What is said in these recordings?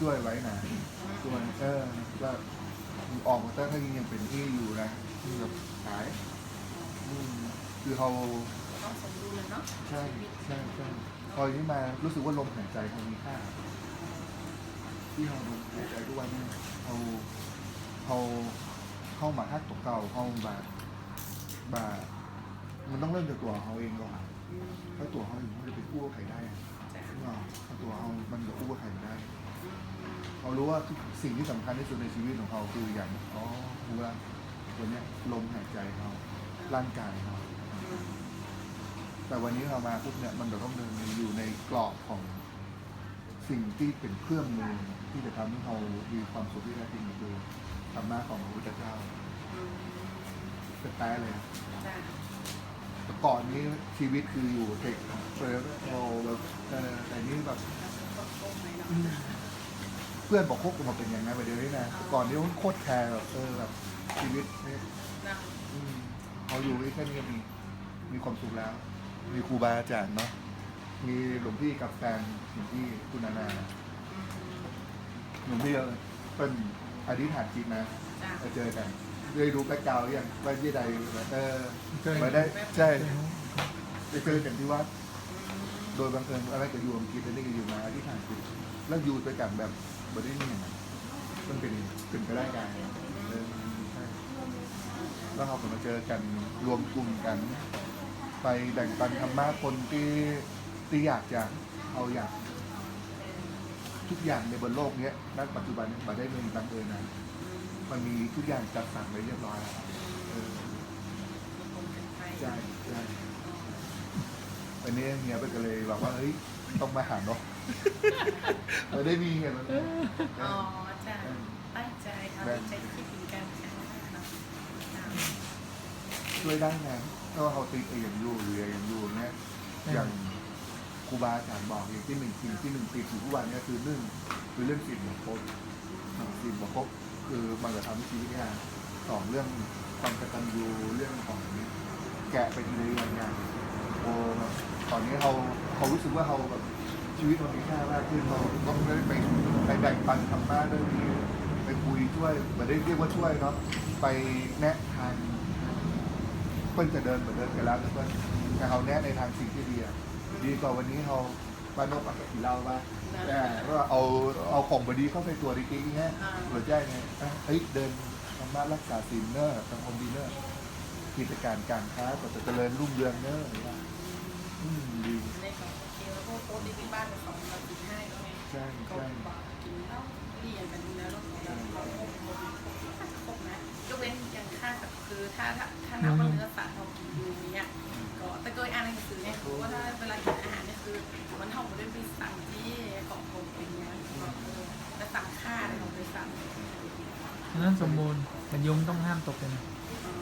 ช่วยไว้นะช่วยเออว่าออกมาถ้าถ้ายังเป็นที่อยู่นะแบบหายอืมคือเขาต้องสมดุลเลยเนาะใช่ใช่ใช่พอที่มารู้สึกว่าลมหายใจเขามีค่าที่เราลมหายใจทุกวันเนี่ยเขาเขาเข้ามาทักตัวเก่าเข้ามาบามันต้องเริ่มจากตัวเขาเองก่อนอืมถ้าตัวเขาอยู่มันจะไปกู้กับใครได้อะจ้ะใช่ไหมถ้าตัวเขามันจะกู้กับใครไม่ได้ เขารู้ว่าสิ่งที่สำคัญที่สุดในชีวิตของเขาคืออย่างอ๋อรู้ละตัวเนี้ยลมหายใจเขาร่างกายเขาแต่วันนี้เรามาปุ๊บเนี่ยมันจะต้องเดินอยู่ในกรอบของสิ่งที่เป็นเครื่องมือที่จะทำให้เรามีความสุขที่แท้จริงคือธรรมะของพระพุทธเจ้าอืมเป็นแท้เลยอะจ้ะแต่ก่อนนี้ชีวิตคืออยู่เทคเฟรโอแบบเออแต่นี้แบบ เพื่อนบอกคบกันมาเป็นอย่างนั้นไปเดี๋ยวนี้นะแต่ก่อนนี้มันโคตรแคร์แบบเออแบบชีวิตเนี่อืมเขาอยู่แค่นี้ก็มีมีความสุขแล้ว มีครูบาอาจารย์เนาะมีหลวงพี่กับแฟนหลวงพี่คุณนานาหลวงพี่เป็นอธิษฐานจิตนะจะมาเจอกันได้รู้แบ็คกราวด์ยังว่ายี่ใดเออเคยมาได้ใช่ไปเจอกันที่วัดโดยบังเอิญอะไรกับยูมคิดอันนี้ก็อยู่มาอธิษฐานจิตแล้วอยู่ด้วยกันแบบ บริเนียนมันเป็นเป็นไปได้ไงเออใช่แล้วเราก็มาเจอกันรวมกลุ่มกัน ไปแบ่งปันธรรมะคนที่ที่อยากจะเอาอยากทุกอย่างในบนโลกเนี้ยณปัจจุบันเนี้มาได้เงินบังเอิญนะ มันมีทุกอย่างจัดสรรไว้เรียบร้อยแล้วเออใช่ใช่อันนี้เมียไปก็เลยบอกว่าเฮ้ยต้องมาหาเนาะ เราได้มีเงินแล้วอ๋อจ้ะตั้งใจค่ะตั้งใจที่คิดถึงกันค่ะเนาะจ้ะช่วยได้ไงก็เขาติดเอย่างอยู่หรืออย่างอยู่เนี่ยอย่างครูบาอาจารย์บอกอย่างที่หนึ่งสิ่งที่หนึ่งติดอยู่ทุกวันเนี่ยคือหนึ่งคือเรื่องสิ่งบุคคลสิ่งบุคคลคือมันจะทำให้ชีวิตเนี่ยสองเรื่องความกตัญญูเรื่องของแกะไปทีละอย่างอย่างโอ้แบบตอนนี้เราเขารู้สึกว่าเราแบบ ชีวิตมันมีค่ามากขึ้นเราต้องได้ไปไปแบ่งปันธรรมะเรื่องนี้ไปคุยช่วยไม่ได้เรียกว่าช่วยเนาะไปแนะทางเพิ่นจะเดินเหมือนเดินกันแล้วเพิ่นแต่เขาแนะในทางสิ่งที่ดีอะดีกว่าวันนี้เขาบ้านนกปากกินเหล้าป่ะแต่ว่าเอาเอาของบดีเข้าไปตัวจดีๆเงี้ยหรือแจ้งไงเฮ้ยเดินธรรมะรักษาศีลเนอะทำความดีเนอะกิจการการค้าก็จะเจริญรุ่งเรืองเนอะอะไรเงี้ยอืมดี ในของเกลแล้วกโพสต์ที่บ้านเป็นของเรากินให้แล้วไงใช่ก็ใช่บอกกินเหล้าเรียนกันแล้วเราเราเราครบนะยกเว้นอย่างค่าแบบคือถ้าถ้าถ้านับว่าเนื้อสัตว์เรากินอยู่เนี่ยก็แต่โดยอ่านหนังสือเนี่ยคือว่าถ้าเวลากินอาหารเนี่ยคือมันเท่ากับด้วยไปสั่งที่ของผมเป็นอย่างนี้ยแต่สั่งค่าเนี่ยเราไปสั่งฉะนั้นสมบูรณ์แต่ยุงต้องห้ามตกเลยนะ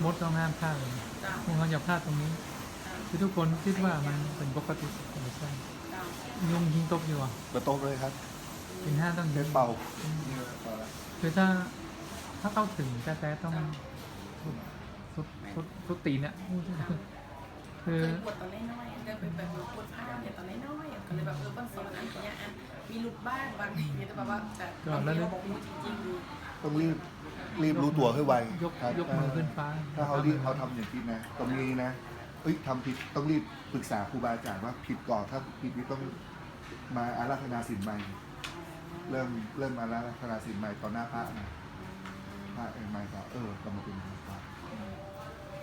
มดต้องห้ามฆ่าเลยจ้าพวกเขาจะพลาดตรงนี้คือทุกคนคิดว่ามันเป็นปกติไม่ใช่ ยุงยิงตกอยู่อะกระโต๊ะเลยครับเป็นห้าต้องเล่ยินงเป่าเนี่ยเป่าละคือถ้า ถ้าเข้าถึงแท้ๆต้องทุบทุบทุบตีนเนี่ยคือเคยปวดตอนน้อยๆเดินไปแบบปวดผ้าเนี่ยตอนน้อยๆก็เลยแบบเออบ้านสอนอันเนี้ยอะมีหลุดบ้างบางทีแต่แบบว่าแต่บางทีเราบอกมูจริงๆต้องรีบรีบรู้ตัวให้ไวยกครับยกมือขึ้นฟ้าถ้าเขารีบเขาทำอย่างที่นะ ตรงนี้นะ เอ้ยทำผิดต้องรีบปรึกษาครูบาอาจารย์ว่าผิดก่อนถ้าผิดนี่ต้องมาอาราธนาสินใหม่ เริ่มเริ่มอาราธนาสินใหม่ต่อหน้าพระนะพระเองใหม่ก็เออกำลังเป็นอย่างนั้นครับ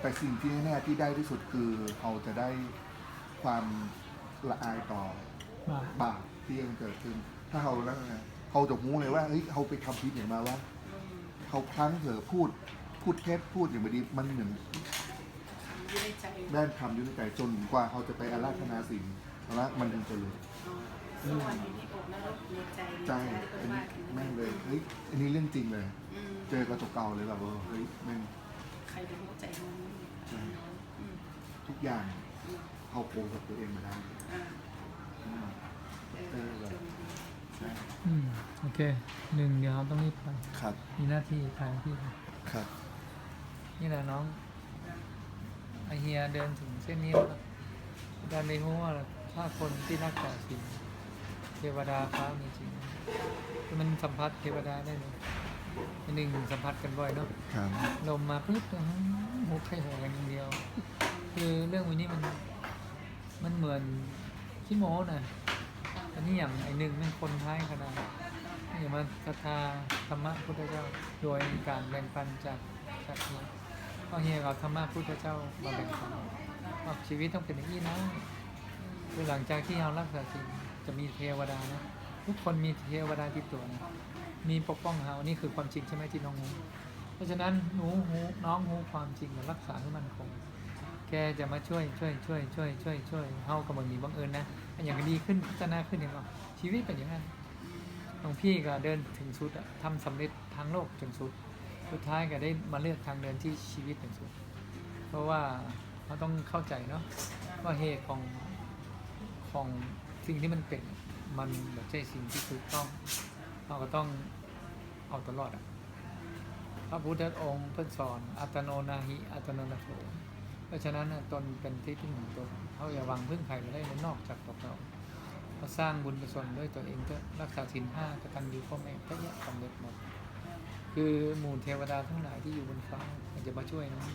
แต่สิ่งที่แน่ที่ได้ที่สุดคือเขาจะได้ความละอายต่อบาปที่ยังเกิดขึ้น ถ้าเขาแล้วนะเขาจะรู้เลยว่าเฮ้ยเขาไปทำผิดอย่างมาว่าเขาพลั้งเผลอพูดพูดเท็จพูดอย่างไม่ดีมันเหมือน อยู่ในใจด้านคำอยุ่ในใจจนกว่าเขาจะไปอาราธนาสิ่งแล้วมันถึงจะรู้สวรรค์อยู่ที่อกนรกอยู่ในใจใจอันนี้แม่งเลยเฮ้ยอันนี้เรื่องจริงเลย อืมเจอกระจกเก่าเลยแบบว่าเฮ้ยแม่งใครจะรู้ใจมันใช่อืมทุกอย่างอืมเขาโกงกับตัวเองมาได้อ่าอืมเออจนใช่อืมโอเคหนึ่งเดี๋ยวเราต้องรีบไป ครับมีหน้าที่ถ่ายที่ ครับ นี่แหละน้องไอ เฮียเดินถึงเส้นนี้แล้วดันไม่รู้ว่าถ้าคนที่รักษาศีลเทวดาฟ้ามีจริงเทคือมันสัมผัสเทวดาได้เลยอันหนึ่งสัมผัสกันบ่อยเนาะครับลมมาปุ๊บอื้อหือหุบไข่หัวกันอย่างเดียว คือเรื่องวันนี้มันมันเหมือนขี้โม้นะอันนี้อย่างไอหนึ่งมันคนท้ายขนาดอย่างมาศรัทธาธรรมะพุทธเจ้าโดยการแบ่งปันจากจากนี้ ก็เฮียเราธรรมะพุทธเจ้ามาแบ่งปันว่าชีวิตต้องเป็นอย่างนี้นะคือหลังจากที่เรารักษาศีลจะมีเทวดานะทุกคนมีเทวดาติดตัวนะมีปกป้องเรานี่คือความจริงใช่ไหมที่น้องรู้เพราะฉะนั้นหนูหูน้องหูความจริงรักษาให้มันคง แกจะมาช่วยช่วยช่วยช่วยช่วยช่วยเฮากับมึงมีบังเอิญนะอันอย่างก็ดีขึ้นพัฒนาขึ้นอย่างว่าชีวิตเป็นอย่างนั้นหลวงพี่ก็เดินถึงสุดอะทำสำเร็จทางโลกจนสุด สุดท้ายก็ได้มาเลือกทางเดินที่ชีวิตถึงสุด เพราะว่าเราต้องเข้าใจเนาะว่าเหตุของของสิ่งที่มันเป็นมันแบบใช่สิ่งที่ถูกต้องเราก็ต้องเอาตลอดอะพระพุทธองค์เพิ่นสอน อัตโนนาหิอัตโนนาโถเพราะฉะนั้นตนเป็นที่พึ่งของตนเขาอย่าวังพึ่งใครไม่ได้นอกจากตัวเราเราสร้างบุญกุศลด้วยตัวเองก็รักษาศีลห้ากตัญญูพ่อแม่ก็แยกสำเร็จหมด คือหมู่เทวดาทั้งหลายที่อยู่บนฟ้ามันจะมาช่วยน้อง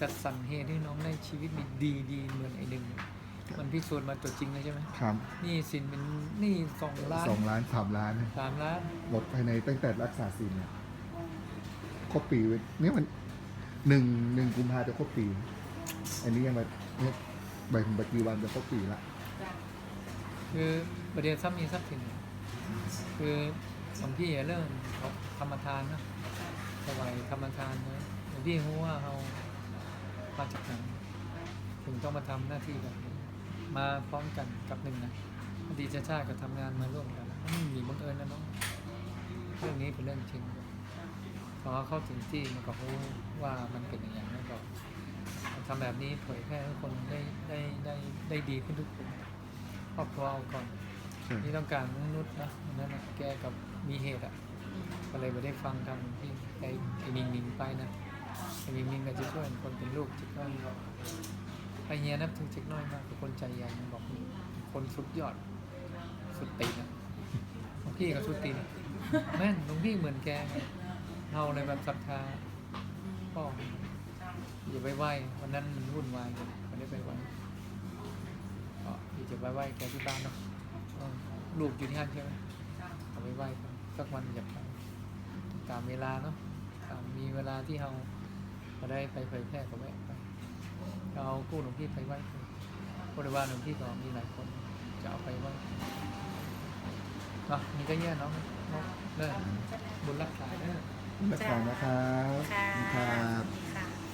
จัดสรรเหตุให้น้องได้ชีวิตดีดีๆเหมือนไอ้หนึ่งมันพิสูจน์มาตัวจริงเลยใช่ไหมครับหนี่สินเป็นหนี่สองล้านสองล้านสามล้านสามล้านลดภายในตั้งแต่รักษาศีลเนี่ยครบปีเว้ยเนี่ยมันหนึ่งหนึ่งกุมภาจะครบปี อันนี้ยังแบบเนี่ยใบถึงบัตรีวันจะครบปีละจ้ะคือประเดี๋ยวซ้ำมีทรัพย์สินคือหลวงพี่เรื่องเขาธรรมทานเนอะ ถวายธรรมทานนะหลวงพี่รู้ว่าเรามาจากไหนถึงต้องมาทำหน้าที่แบบนี้มาพร้อมกันกับหนึ่งนะอดีตชาติก็ทำงานมาร่วมกันไม่มีบังเอิญนะน้องเรื่องนี้เป็นเรื่องจริงพอเข้าถึงที่มันก็รู้ว่ามันเป็นอย่างนั้นก็ทำแบบนี้เผยแพร่ให้คนได้ได้ได้ได้ดีขึ้นทุกคนครอบครัวเอาก่อนใช่นี่ต้องการมนุษย์นะอันนั้นนะแกกับมีเหตุอะก็เลยไม่ได้ฟังทำที่ ไอ้ไอ้นิงนิงไปนะไอ้นิงนิงก็จะช่วยคนเป็นลูกจิกน้อยไอ้เฮียนับถึงจิกน้อยมากเป็นคนใจใหญ่มันบอกคนสุดยอด สุดตีนะหลวงพี่ก็สุดตีนแม่นหลวงพี่เหมือนแกเราในแบบศรัทธาพ่ออย่าไปไหว้วันนั้นมันวุ่นวายกันไม่ได้ไปไหว้ก็อย่จะไปไหว้แกที่บ้านเนาะลูกอยู่ที่ห้านใช่ไหมเอาไปไหว้สักวันอยากไปตามเวลาเนาะ มมีเวลาที่เราเราได้ไปเผยแพร่ก็แวะไปเราเอากู้หลวงพี่ไปไหว้กันบริวารหลวงพี่ก็มีหลายคนจะเอาไปไหว้เนาะนี่ก็แย่เนาะเนาะเลิกบุญรักษาเด้อรักษานะครับ ค่ะ